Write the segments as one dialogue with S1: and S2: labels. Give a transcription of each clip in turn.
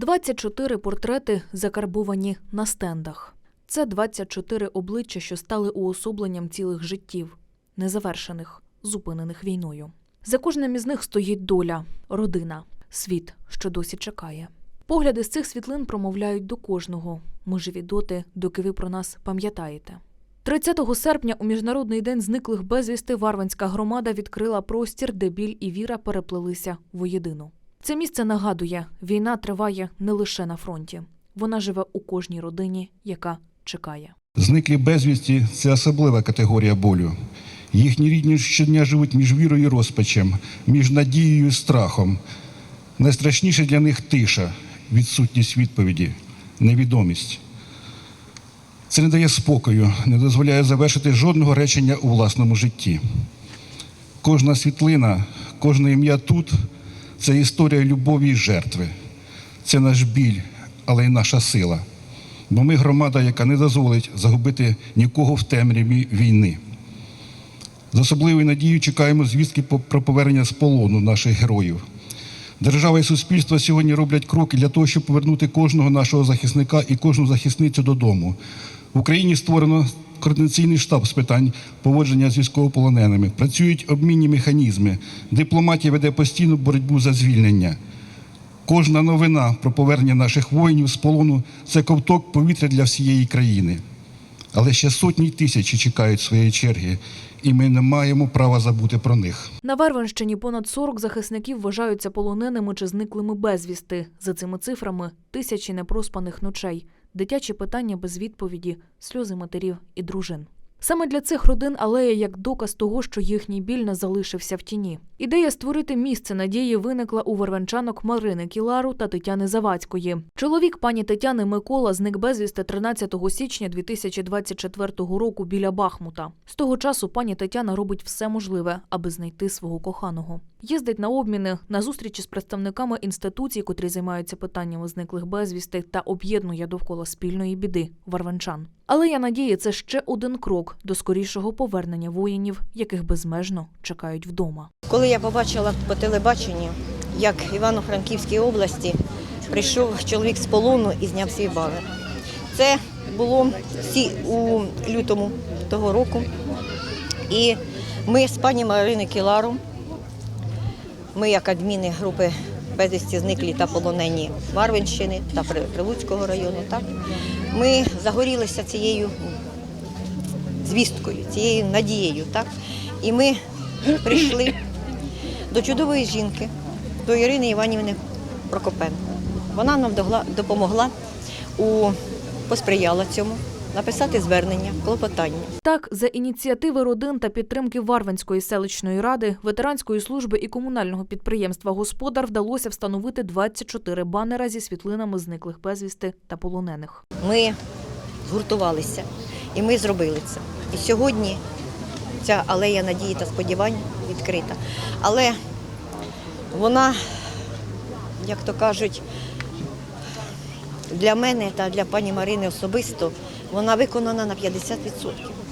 S1: 24 портрети закарбовані на стендах. Це 24 обличчя, що стали уособленням цілих життів, незавершених, зупинених війною. За кожним із них стоїть доля, родина, світ, що досі чекає. Погляди з цих світлин промовляють до кожного. Ми живі доти, доки ви про нас пам'ятаєте. 30 серпня у міжнародний день зниклих безвісти Варванська громада відкрила простір, де біль і віра переплелися воєдину. Це місце нагадує, війна триває не лише на фронті. Вона живе у кожній родині, яка чекає.
S2: Зниклі безвісті це особлива категорія болю. Їхні рідні щодня живуть між вірою і розпачем, між надією і страхом. Найстрашніше для них тиша, відсутність відповіді, невідомість. Це не дає спокою, не дозволяє завершити жодного речення у власному житті. Кожна світлина, кожне ім'я тут це історія любові і жертви. Це наш біль, але й наша сила. Бо ми громада, яка не дозволить загубити нікого в темряві війни. З особливою надією чекаємо звістки про повернення з полону наших героїв. Держава і суспільство сьогодні роблять кроки для того, щоб повернути кожного нашого захисника і кожну захисницю додому. В Україні створено координаційний штаб з питань поводження з військовополоненими. Працюють обмінні механізми. Дипломатія веде постійну боротьбу за звільнення. Кожна новина про повернення наших воїнів з полону це ковток повітря для всієї країни. Але ще сотні й тисячі чекають своєї черги, і ми не маємо права забути про них.
S1: На Вервенщині понад 40 захисників вважаються полоненими чи зниклими безвісти. За цими цифрами тисячі непроспаних ночей, дитячі питання без відповіді, сльози матерів і дружин. Саме для цих родин алея як доказ того, що їхній біль не залишився в тіні. Ідея створити місце надії виникла у вервенчанок Марини Кілару та Тетяни Завадської. Чоловік пані Тетяни Микола зник безвісти 13 січня 2024 року біля Бахмута. З того часу пані Тетяна робить все можливе, аби знайти свого коханого. Їздить на обміни, на зустрічі з представниками інституцій, котрі займаються питаннями зниклих безвісти, та об'єднує довкола спільної біди варванчан. Але я надії, це ще один крок до скорішого повернення воїнів, яких безмежно чекають вдома.
S3: Коли я побачила по телебаченню, як в Івано-Франківській області прийшов чоловік з полону і зняв свій банер. Це було у лютому того року. І ми з пані Марини Кіларом, ми як адміни групи безвісті зниклі та полонені Марвинщини та Прилуцького району, так, ми загорілися цією звісткою, цією надією. Так? І ми прийшли до чудової жінки, до Ірини Іванівни Прокопенко. Вона нам допомогла у посприяла цьому написати звернення, клопотання.
S1: Так, за ініціативи родин та підтримки Варванської селищної ради, ветеранської служби і комунального підприємства Господар вдалося встановити 24 банера зі світлинами зниклих безвісти та полонених.
S3: Ми згуртувалися і ми зробили це. І сьогодні ця алея надії та сподівань відкрита. Але вона, як то кажуть, для мене та для пані Марини особисто вона виконана на 50%.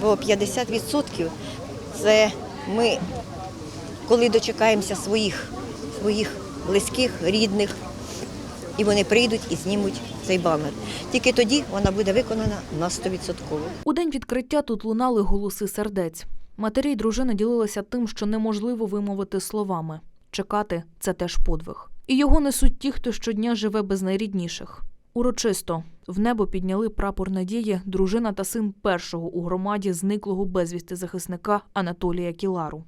S3: Бо 50% це ми, коли дочекаємося своїх, своїх близьких, рідних, і вони прийдуть і знімуть цей банер. Тільки тоді вона буде виконана на 100%.
S1: У день відкриття тут лунали голоси сердець. Матері й дружини ділилися тим, що неможливо вимовити словами. Чекати це теж подвиг. І його несуть ті, хто щодня живе без найрідніших. Урочисто в небо підняли прапор надії дружина та син першого у громаді зниклого безвісти захисника Анатолія Кілару.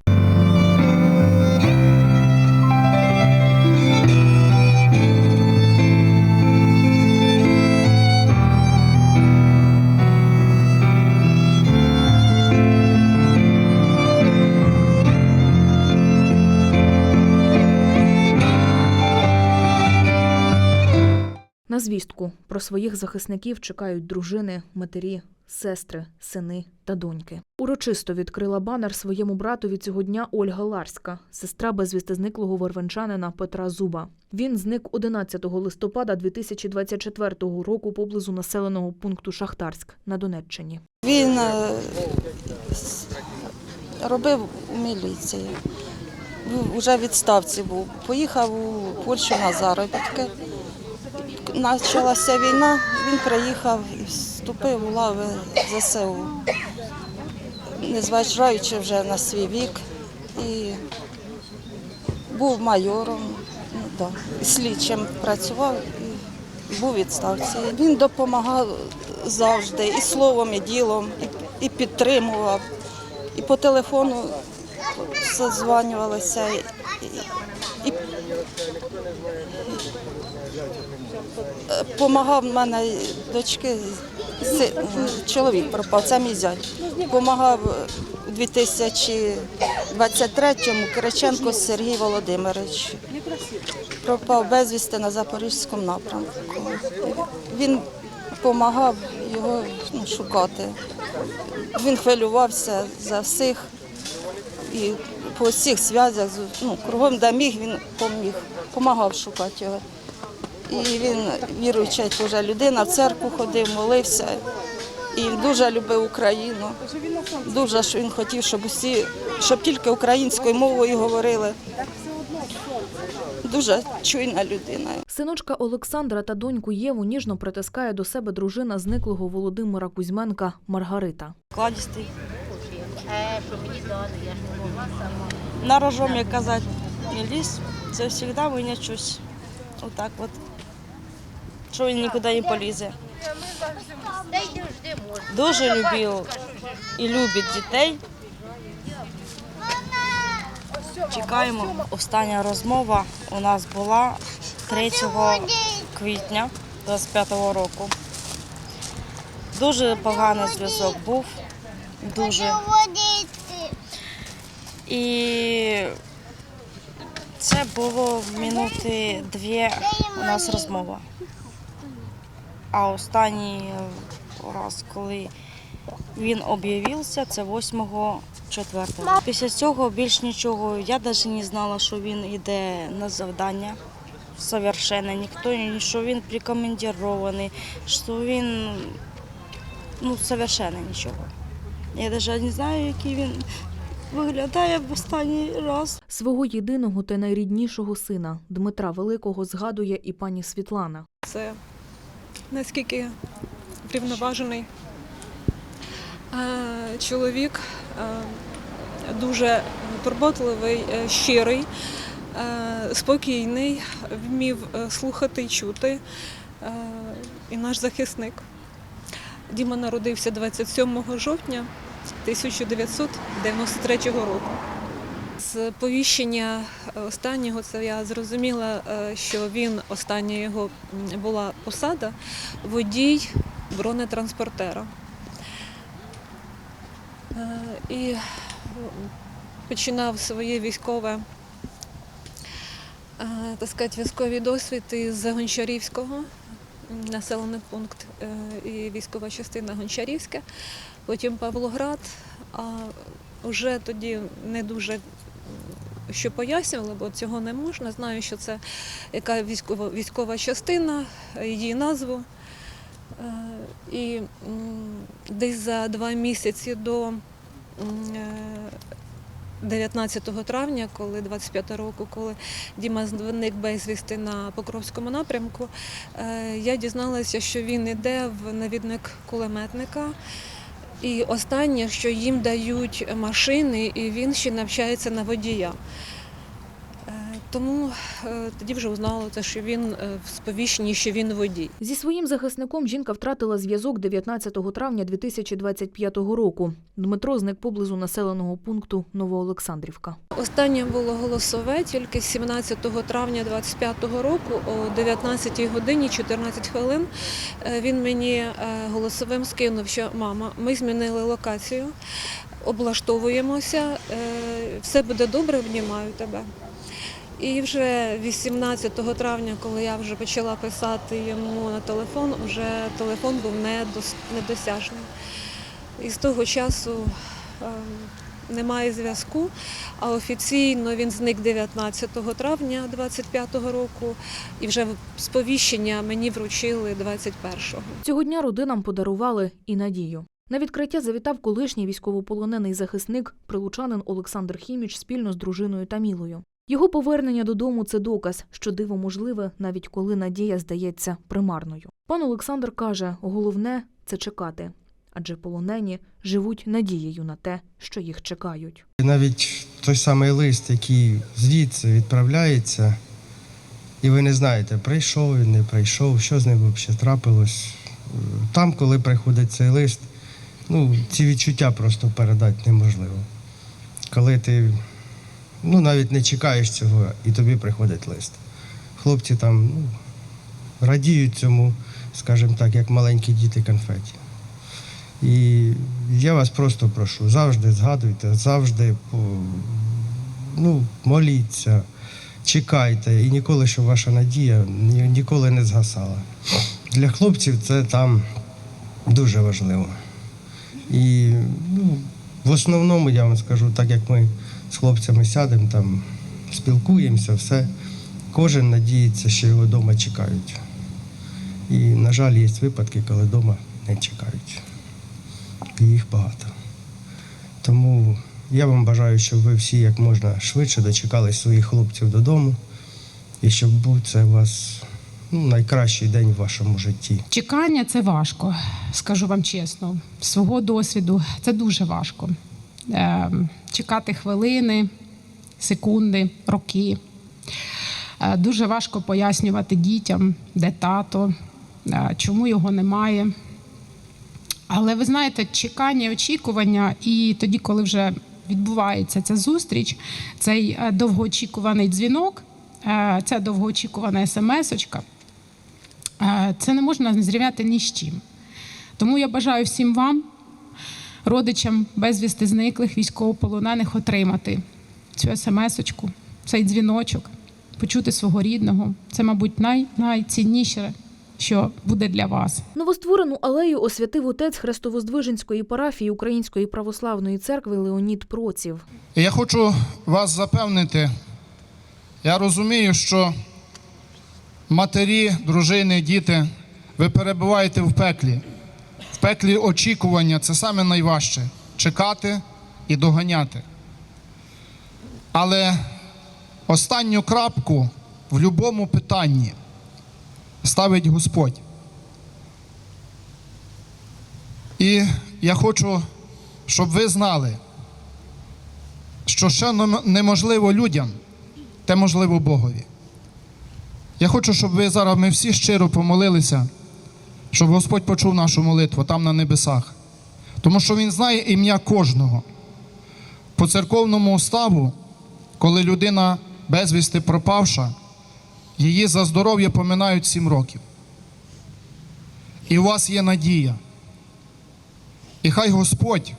S1: На звістку про своїх захисників чекають дружини, матері, сестри, сини та доньки. Урочисто відкрила банер своєму братові цього дня Ольга Ларська, сестра безвісти зниклого вервенчанина Петра Зуба. Він зник 11 листопада 2024 року поблизу населеного пункту Шахтарськ на Донеччині.
S4: Він е, робив у міліції. Вже відставці був. Поїхав у Польщу на заробітки. Почалася війна, він приїхав і вступив у лави ЗСУ, незважаючи вже на свій вік. І був майором, ну, да, слідчим працював і був відставці. Він допомагав завжди і словом, і ділом, і, і підтримував. І по телефону созванювалися. І, і, Помагав мене дочки, чоловік пропав, це мій зять. Помагав у 2023-му Кириченко Сергій Володимирович. Пропав безвісти на Запорізькому напрямку. Він допомагав його ну, шукати. Він хвилювався за всіх і по всіх зв'язях, з- ну, кругом де міг, він поміг, допомагав шукати його. І він віруюча теж людина, в церкву ходив, молився. І дуже любив Україну. Дуже що він хотів, щоб усі, щоб тільки українською мовою говорили. Дуже чуйна людина.
S1: Синочка Олександра та доньку Єву ніжно притискає до себе дружина зниклого Володимира Кузьменка Маргарита.
S4: Кладістий. На рожом, як казати, не ліз, це завжди винячусь. Отак от. Що він нікуди не полізе. Дуже любив і любить дітей. Чекаємо. Остання розмова у нас була 3 квітня 25-го року. Дуже поганий зв'язок був. Дуже. І це було минути дві у нас розмова. А останній раз, коли він об'явився, це 8 четвертого. Після цього більш нічого. Я навіть не знала, що він йде на завдання. Совершенно ніхто, що він прикомандірований, що він ну, совершенно нічого. Я навіть не знаю, який він виглядає в останній раз.
S1: Свого єдиного та найріднішого сина Дмитра Великого згадує і пані Світлана.
S5: Це наскільки врівноважений е, чоловік, е, дуже турботливий, е, щирий, спокійний, вмів слухати і чути. І наш захисник. Діма народився 27 жовтня 1993 року. З повіщення останнього це я зрозуміла, е, що він остання його була посада водій бронетранспортера. Е, І починав своє військове, е, так сказати, військовий досвід із Гончарівського, населений пункт е, і військова частина Гончарівська, потім Павлоград, а вже тоді не дуже що пояснювали, бо цього не можна. Знаю, що це яка військова, військова частина, її назву. Е, І десь за два місяці до е, 19 травня, коли 25 року, коли Діма зник безвісти на Покровському напрямку, е, я дізналася, що він іде в навідник кулеметника. І останнє, що їм дають машини, і він ще навчається на водія. Тому е, тоді вже узнала, те, що він е, в сповіщенні, що він водій.
S1: Зі своїм захисником жінка втратила зв'язок 19 травня 2025 року. Дмитро зник поблизу населеного пункту Новоолександрівка.
S5: Останнє було голосове тільки 17 травня 25 року о 19 годині 14 хвилин. Е, Він мені голосовим скинув, що мама, ми змінили локацію, облаштовуємося, все буде добре, обнімаю тебе. І вже 18 травня, коли я вже почала писати йому на телефон, вже телефон був недос- недосяжний. І з того часу ем, немає зв'язку, а офіційно він зник 19 травня 25-го року, і вже сповіщення мені вручили 21-го.
S1: Цього дня родинам подарували і надію. На відкриття завітав колишній військовополонений захисник, прилучанин Олександр Хіміч спільно з дружиною Тамілою. Його повернення додому це доказ, що диво можливе, навіть коли надія здається примарною. Пан Олександр каже: головне це чекати, адже полонені живуть надією на те, що їх чекають.
S6: Навіть той самий лист, який звідси відправляється, і ви не знаєте, прийшов він, не прийшов, що з ним взагалі трапилось. Там, коли приходить цей лист, ну, ці відчуття просто передати неможливо. Коли ти ну, навіть не чекаєш цього, і тобі приходить лист. Хлопці там ну, радіють цьому, скажімо так, як маленькі діти конфеті. І я вас просто прошу, завжди згадуйте, завжди ну, моліться, чекайте, і ніколи, щоб ваша надія ні- ніколи не згасала. Для хлопців це там дуже важливо. І ну, в основному я вам скажу, так як ми з хлопцями сядемо, там спілкуємося, все, кожен надіється, що його вдома чекають. І, на жаль, є випадки, коли вдома не чекають і їх багато. Тому я вам бажаю, щоб ви всі як можна швидше дочекались своїх хлопців додому, і щоб це у вас ну, найкращий день в вашому житті.
S7: Чекання це важко, скажу вам чесно. З свого досвіду це дуже важко. Е, чекати хвилини, секунди, роки. Е, дуже важко пояснювати дітям, де тато, е, чому його немає. Але ви знаєте, чекання, очікування, і тоді, коли вже відбувається ця зустріч, цей е, довгоочікуваний дзвінок, е, ця довгоочікувана смс-очка, Це не можна зрівняти ні з чим. Тому я бажаю всім вам, родичам безвісти зниклих військовополонених, отримати цю смс-очку, цей дзвіночок, почути свого рідного. Це, мабуть, най- найцінніше, що буде для вас.
S1: Новостворену алею освятив отець Хрестовоздвиженської парафії Української православної церкви Леонід Проців.
S8: Я хочу вас запевнити, я розумію, що матері, дружини, діти, ви перебуваєте в пеклі. В пеклі очікування це саме найважче чекати і доганяти. Але останню крапку в будь-якому питанні ставить Господь. І я хочу, щоб ви знали, що нем- неможливо людям, те можливо Богові. Я хочу, щоб ви зараз ми всі щиро помолилися, щоб Господь почув нашу молитву там на небесах. Тому що Він знає ім'я кожного. По церковному уставу, коли людина безвісти пропавша, її за здоров'я поминають сім років. І у вас є надія. І хай Господь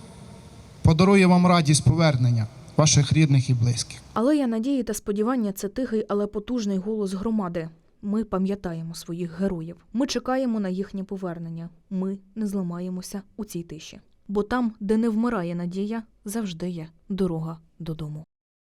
S8: подарує вам радість повернення ваших рідних і близьких.
S1: Але я надії та сподівання це тихий, але потужний голос громади. Ми пам'ятаємо своїх героїв. Ми чекаємо на їхнє повернення. Ми не зламаємося у цій тиші. Бо там, де не вмирає надія, завжди є дорога додому.